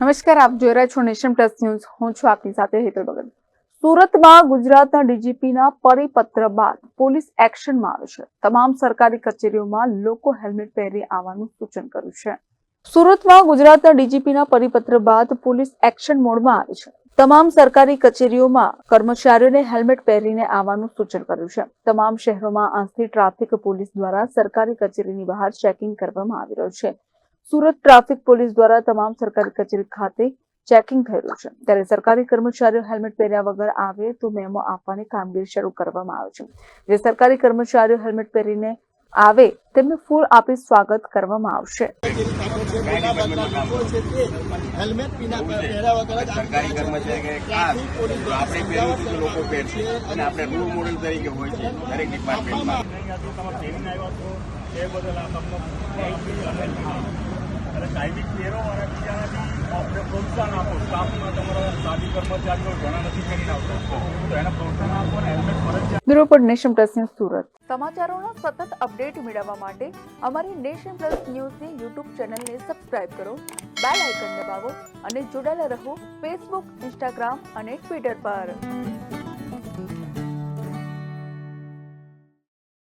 નમસ્કાર, આપ જોઈ રહ્યા છો નેશન પ્લસ ન્યૂઝ. હું છું આપની સાથે હેતલ ભગત. સુરતમાં ગુજરાતના ડીજીપીના પરિપત્ર બાદ પોલીસ એક્શનમાં આવે છે. તમામ સરકારી કચેરીઓમાં લોકો હેલ્મેટ પહેરી આવવાનું સૂચન કર્યું છે. સુરતમાં ગુજરાતના ડીજીપીના પરિપત્ર બાદ પોલીસ એક્શન મોડમાં આવી છે. તમામ સરકારી કચેરીઓમાં કર્મચારીઓને હેલ્મેટ પહેરીને આવવાનું સૂચન કર્યું છે. તમામ શહેરોમાં આજથી ટ્રાફિક પોલીસ દ્વારા સરકારી કચેરીની બહાર ચેકિંગ કરવામાં આવી રહ્યું છે. સુરત ટ્રાફિક પોલીસ દ્વારા તમામ સરકારી કચેરી ખાતે ચેકિંગ થયેલું છે. ત્યારે સરકારી કર્મચારીઓ હેલ્મેટ પહેર્યા વગર આવે તો મેમો આપવાની કામગીરી શરૂ કરવામાં આવે છે. જે સરકારી કર્મચારીઓ હેલ્મેટ પહેરીને આવે તેમને ફૂલ આપી સ્વાગત કરવામાં આવશે. હેલ્મેટ પીના પહેર્યા વગર જ સરકારી કર્મચારી કે ખાસ તો આપણે પહેરવું છે તો લોકો પહેરશે. અને આપણે રૂલ મોડેલ તરીકે હોય છે દરેક ડિપાર્ટમેન્ટમાં અહીંયાથી તમે પહેરીને આવ્યા છો એ બદલ આ તમને કાયમી પહેરો અને બીજાને આપણે પ્રોત્સાહન આપો. સ્ટાફમાં તમારા સાથી કર્મચારીઓ ઘણા નથી પહેરીને આવતા. તો એને પ્રોત્સાહન આપો અને હેલ્મેટ ફરજિયાત બ્યુરો પર નેશન પ્લસ ન્યૂઝ સુરત. સમાચારોના સતત અપડેટ મેળવવા માટે અમારી નેશન પ્લસ ન્યૂઝની યુટ્યુબ ચેનલને સબસ્ક્રાઇબ કરો બેલ આઇકન દબાવો અને જોડાયેલા રહો ફેસબુક ઇન્સ્ટાગ્રામ અને ટ્વિટર પર.